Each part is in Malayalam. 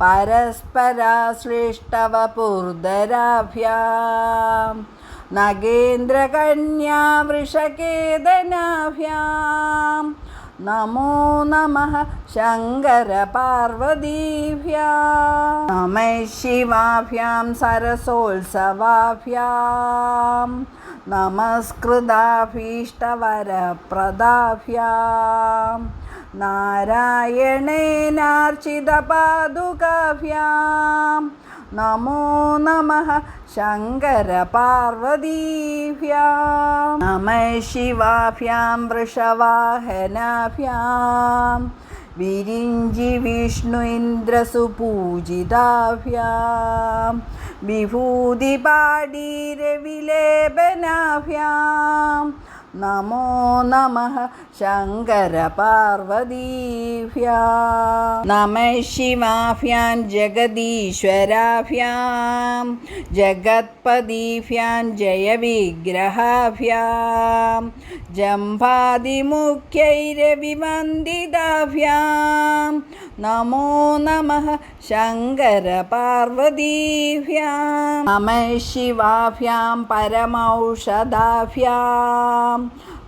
പരസ്പരാശ്ലിഷ്ടവപൂർധരാഭ്യാം നഗേന്ദ്രകന്യാ വൃഷകേതനാഭ്യാം. നമോ നമ ശങ്കരപാർവതീഭ്യാം നമ ശിവാഭ്യാം സരസോത്സവാഭ്യാം. നമസ്കൃതാഭീഷ്ടവരപ്രദാഭ്യാം. നാരായണേനാർച്ചിതപാദുകാഭ്യാം. നമോ നമ ശങ്കരപാർവതീഭ്യാം. നമ ശിവാഭ്യാം വൃഷവാഹനാഭ്യാം. വിരിഞ്ചി വിഷ്ണു ഇന്ദ്രസുപൂജിതാഭ്യാം. വിഭൂതി പാടീരവിലേപനാഭ്യാം നമോ നമ ശങ്കരപാർവതീഭ്യാം നമ ശിവാഭ്യാം ജഗദീശ്വരാഭ്യാം ജഗത്പദീഭ്യാം ജയവിഗ്രഹാഭ്യാം ജംഭാതിമുഖ്യൈരവിവന്ദിതാഭ്യാം നമോ നമ ശങ്കരപാർവതീഭ്യാം നമ ശിവാഭ്യാം പരമൗഷധാഭ്യാം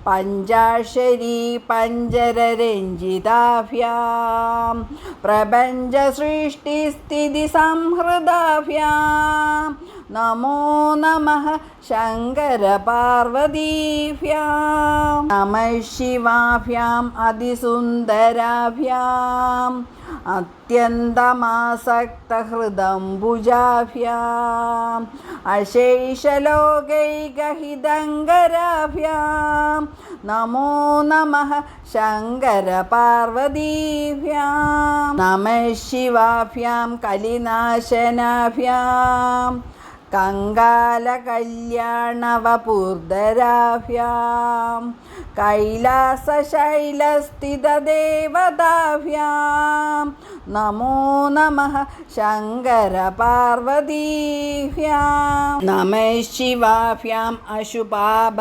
പഞ്ചാക്ഷരി പഞ്ചരരഞ്ജിതാഭ്യാം പ്രപഞ്ചസൃഷ്ടിസ്ഥിതി സംഹൃദാഭ്യാം നമോ നമ ശങ്കരപാർവതീഭ്യാം നമ ശിവാഭ്യാം അതിസുന്ദരാഭ്യാം. അത്യന്തമാസക്തഹൃദംബുജാഭ്യാം അശേഷലോകൈകഹിതങ്കരാഭ്യാം നമോ നമ ശങ്കരപാർവതീഭ്യാം നമ ശിവാഭ്യാം കലിനാശനാഭ്യാം. കങ്കാലകല്യാണവപൂർധരാഭ്യാം കൈലാസശൈലസ്ഥിതദേവതാഭ്യാം. നമോ നമ ശങ്കരപാർവതീഭ്യാം. നമ ശിവാഭ്യാം അശുപാബഹാഭ്യാം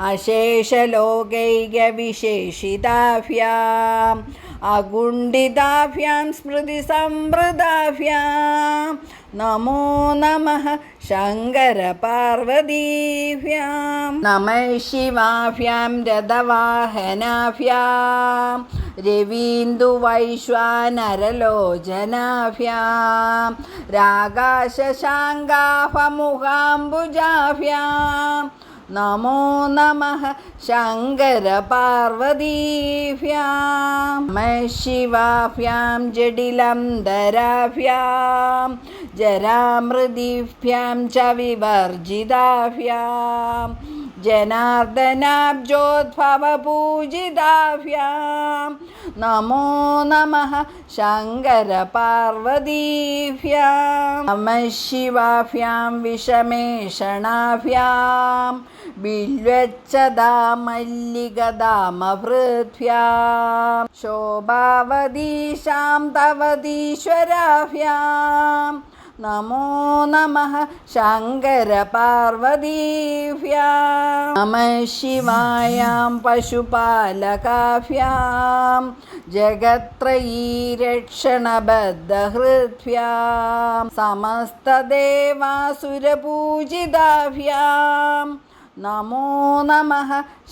അശേഷലോകൈകവിശേഷിതാഭ്യാം. അഗുണ്ഡിതാഭ്യാം സ്മൃതിസംവൃതാഭ്യാം നമോ നമ ശങ്കരപാർവതീഭ്യാം നമ ശിവാഭ്യാം രഥവാഹനാഭ്യാം. രവീന്ദുവൈശ്വാനരലോചനാഭ്യാം രാകാശശാങ്കാഭമുഖാംബുജാഭ്യാം നമോ നമ ശങ്കരപാർവതീഭ്യാം ശിവാഭ്യാം ജഡിലംധരാഭ്യാം ജരാമൃതിഭ്യാം ച വിവർജിതാഭ്യാം. ജനാർദ്ദനാബ്ജോദ്ഭവപൂജിതാഭ്യാം നമോ നമ ശങ്കരപാർവതീഭ്യാം. നമ ശിവാഭ്യാം വിഷമേഷണാഭ്യാം. ബില്വച്ചതാ മല്ലികദാമഭൃത്ഭ്യാം ശോഭാവതീശാം തവതീശ്വരാഭ്യാം. നമോ നമ ശങ്കരപാർവതീഭ്യാം നമ ശിവായാം പശുപാലകാഭ്യാം. ജഗത്രയീരക്ഷണബദ്ധഹൃദ്ഭ്യാം. സമസ്തദേവാസുരപൂജിതാഭ്യാം. നമോ നമ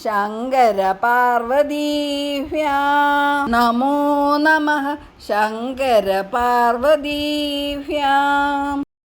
ശങ്കരപാർവതീഭ്യാം നമോ നമ ശങ്കരപാർവതീഭ്യാം